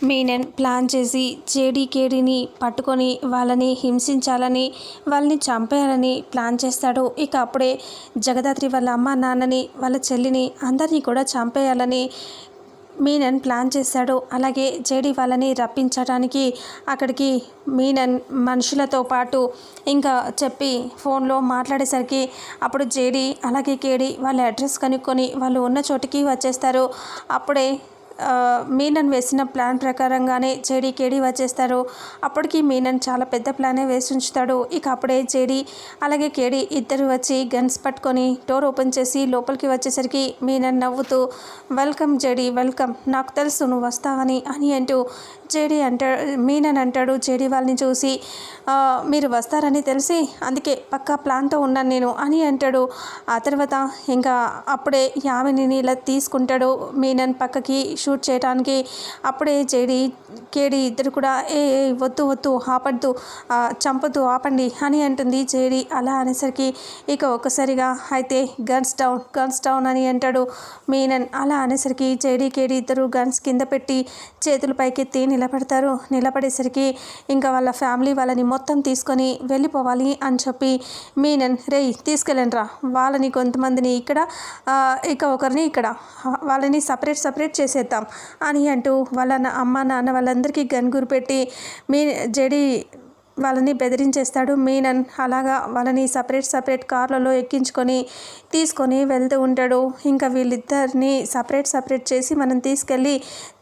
Menon plan చేసి జేడీకేడీని పట్టుకొని వాళ్ళని హింసించాలని వాళ్ళని చంపేయాలని ప్లాన్ చేస్తాడు. ఇక అప్పుడే జగదాత్రి వాళ్ళ అమ్మ నాన్నని వాళ్ళ చెల్లిని అందరినీ కూడా చంపేయాలని మీనన్ ప్లాన్ చేశాడు అలాగే జేడి వాళ్ళని రప్పించడానికి అక్కడికి మీనన్ మనుషులతో పాటు ఇంకా చెప్పి ఫోన్లో మాట్లాడేసరికి అప్పుడు జేడి అలాగే కేడి వాళ్ళ అడ్రస్ కనుక్కొని వాళ్ళు ఉన్న చోటికి వచ్చేస్తారు. అప్పుడే మీనన్ వేసిన ప్లాన్ ప్రకారంగానే జేడీ కేడీ వచ్చేస్తారు. అప్పటికి మీనన్ చాలా పెద్ద ప్లానే వేసి ఉంచుతాడు. ఇక అప్పుడే జేడీ అలాగే కేడీ ఇద్దరు వచ్చి గన్స్ పట్టుకొని డోర్ ఓపెన్ చేసి లోపలికి వచ్చేసరికి మీనన్ నవ్వుతూ వెల్కమ్ జేడీ వెల్కమ్. నాకు తెలుసు నువ్వు వస్తావని అని అంటూ జేడీ అంటాడు మీనన్ అంటాడు. జేడీ వాళ్ళని చూసి మీరు వస్తారని తెలిసి అందుకే పక్కా ప్లాన్తో ఉన్నాను నేను అని అంటాడు. ఆ తర్వాత ఇంకా అప్పుడే యామిని ఇలా తీసుకుంటాడు. మీనన్ పక్కకి షూట్ చేయడానికి అప్పుడే జేడి కేడి ఇద్దరు కూడా ఏ ఏ, వద్దు వద్దు ఆపద్దు చంపద్దు చంపొద్దు ఆపండి అని అంటుంది జేడి. అలా అనేసరికి ఇక ఒక్కసారిగా అయితే గన్స్ డౌన్ గన్స్ డౌన్ అని అంటాడు మీనన్. అలా అనేసరికి జేడి కేడి ఇద్దరు గన్స్ కింద పెట్టి చేతులు పైకెత్తి నిలబడతారు. నిలబడేసరికి ఇంకా వాళ్ళ ఫ్యామిలీ వాళ్ళని మొత్తం తీసుకొని వెళ్ళిపోవాలి అని చెప్పి మీనన్ రేయ్ తీసుకెళ్ళండి రా వాళ్ళని కొంతమందిని ఇక్కడ ఇక ఒకరిని ఇక్కడ వాళ్ళని సపరేట్ సపరేట్ చేసేద్దాం. అని అంటూ వాళ్ళ అమ్మ నాన్న వాళ్ళందరికీ గన్గురు పెట్టి మీ జడి వాళ్ళని బెదిరించేస్తాడు. మీనన్ అలాగా వాళ్ళని సపరేట్ సపరేట్ కార్లలో ఎక్కించుకొని తీసుకొని వెళ్తూ ఉంటాడు. ఇంకా వీళ్ళిద్దరిని సపరేట్ సపరేట్ చేసి మనం తీసుకెళ్ళి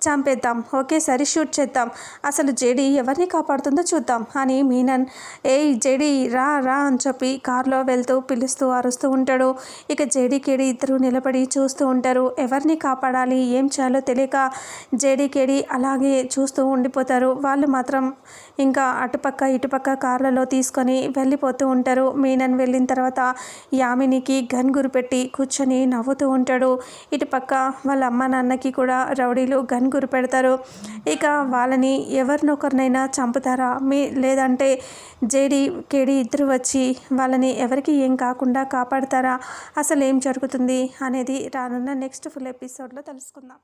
చంపేద్దాం. ఒకేసారి షూట్ చేద్దాం. అసలు జేడి ఎవరిని కాపాడుతుందో చూద్దాం అని మీనన్ ఏ జేడీ రా రా అని చెప్పి కారులో వెళ్తూ పిలుస్తూ అరుస్తూ ఉంటాడు. ఇక జేడీ కేడీ ఇద్దరు నిలబడి చూస్తూ ఉంటారు. ఎవరిని కాపాడాలి ఏం చేయాలో తెలియక జేడీ కేడీ అలాగే చూస్తూ ఉండిపోతారు. వాళ్ళు మాత్రం ఇంకా అటుపక్క ఇటుపక్క కార్లలో తీసుకొని వెళ్ళిపోతూ ఉంటారు. మీనన్ వెళ్ళిన తర్వాత యామినికి గన్ గురిపెట్టి కూర్చొని నవ్వుతూ ఉంటాడు. ఇటుపక్క వాళ్ళ అమ్మ నాన్నకి కూడా రౌడీలు గన్ గురిపెడతారు ఇక వాళ్ళని ఎవరినొకరినైనా చంపుతారా? మీ లేదంటే జేడి కేడి ఇద్దరు వచ్చి వాళ్ళని ఎవరికి ఏం కాకుండా కాపాడతారా? అసలు ఏం జరుగుతుంది? అనేది రానున్న నెక్స్ట్ ఫుల్ ఎపిసోడ్లో తెలుసుకుందాం.